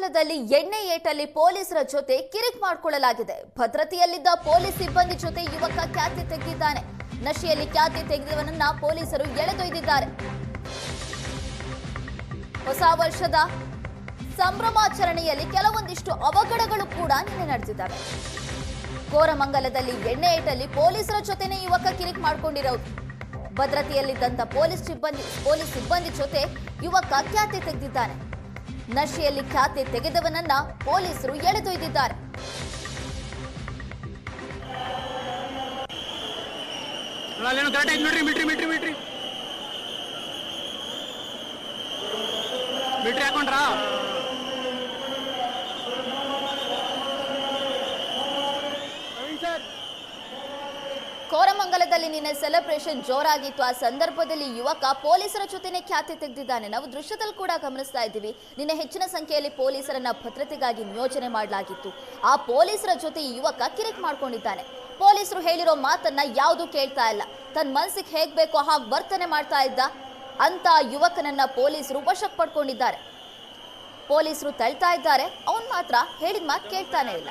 ಕೋರಮಂಗಲದಲ್ಲಿ ಎಣ್ಣೆ ಏಟಲ್ಲಿ ಪೊಲೀಸರ ಜೊತೆ ಕಿರಿಕ್ ಮಾಡಿಕೊಳ್ಳಲಾಗಿದೆ. ಭದ್ರತೆಯಲ್ಲಿದ್ದ ಪೊಲೀಸ್ ಸಿಬ್ಬಂದಿ ಜೊತೆ ಯುವಕ ಖ್ಯಾತಿ ತೆಗೆದಿದ್ದಾನೆ. ನಶೆಯಲ್ಲಿ ಖ್ಯಾತಿ ತೆಗೆದವನನ್ನ ಪೊಲೀಸರು ಎಳೆದೊಯ್ದಿದ್ದಾರೆ. ಹೊಸ ವರ್ಷದ ಸಂಭ್ರಮಾಚರಣೆಯಲ್ಲಿ ಕೆಲವೊಂದಿಷ್ಟು ಅವಘಡಗಳು ಕೂಡ ನಿನ್ನೆ ನಡೆದಿದ್ದಾವೆ. ಕೋರಮಂಗಲದಲ್ಲಿ ಎಣ್ಣೆ ಏಟಲ್ಲಿ ಪೊಲೀಸರ ಜೊತೆನೆ ಯುವಕ ಕಿರಿಕ್ ಮಾಡಿಕೊಂಡಿರೋದು. ಭದ್ರತೆಯಲ್ಲಿದ್ದಂತ ಪೊಲೀಸ್ ಸಿಬ್ಬಂದಿ ಪೊಲೀಸ್ ಸಿಬ್ಬಂದಿ ಜೊತೆ ಯುವಕ ಖ್ಯಾತಿ ತೆಗೆದಿದ್ದಾನೆ. ನಶೆಯಲ್ಲಿ ಖಾತೆ ತೆಗೆದವನನ್ನ ಪೊಲೀಸರು ಎಳೆದೊಯ್ದಿದ್ದಾರೆ. ಬಿಟ್ರಿ ಹಾಕೊಂಡ್ರಾ? ಕೋರಮಂಗಲದಲ್ಲಿ ನಿನ್ನೆ ಸೆಲೆಬ್ರೇಷನ್ ಜೋರಾಗಿತ್ತು. ಆ ಸಂದರ್ಭದಲ್ಲಿ ಯುವಕ ಪೊಲೀಸರ ಜೊತೆನೆ ಖ್ಯಾತಿ ತೆಗೆದಿದ್ದಾನೆ. ನಾವು ದೃಶ್ಯದಲ್ಲಿ ಕೂಡ ಗಮನಿಸ್ತಾ ಇದ್ದೀವಿ. ನಿನ್ನೆ ಹೆಚ್ಚಿನ ಸಂಖ್ಯೆಯಲ್ಲಿ ಪೊಲೀಸರನ್ನ ಭದ್ರತೆಗಾಗಿ ನಿಯೋಜನೆ ಮಾಡಲಾಗಿತ್ತು. ಆ ಪೊಲೀಸರ ಜೊತೆ ಯುವಕ ಕಿರಿಕ್ ಮಾಡ್ಕೊಂಡಿದ್ದಾನೆ. ಪೊಲೀಸರು ಹೇಳಿರೋ ಮಾತನ್ನ ಯಾವುದು ಕೇಳ್ತಾ ಇಲ್ಲ. ತನ್ನ ಮನಸ್ಸಿಗೆ ಹೇಗ್ ಬೇಕೋ ಹಾಗೆ ವರ್ತನೆ ಮಾಡ್ತಾ ಇದ್ದ. ಅಂತ ಯುವಕನನ್ನ ಪೊಲೀಸರು ವಶಕ್ಕೆ ಪಡ್ಕೊಂಡಿದ್ದಾರೆ. ಪೊಲೀಸರು ತಳ್ತಾ ಇದ್ದಾರೆ. ಅವನ್ ಮಾತ್ರ ಹೇಳಿದ ಮಾತು ಕೇಳ್ತಾನೆ ಇಲ್ಲ.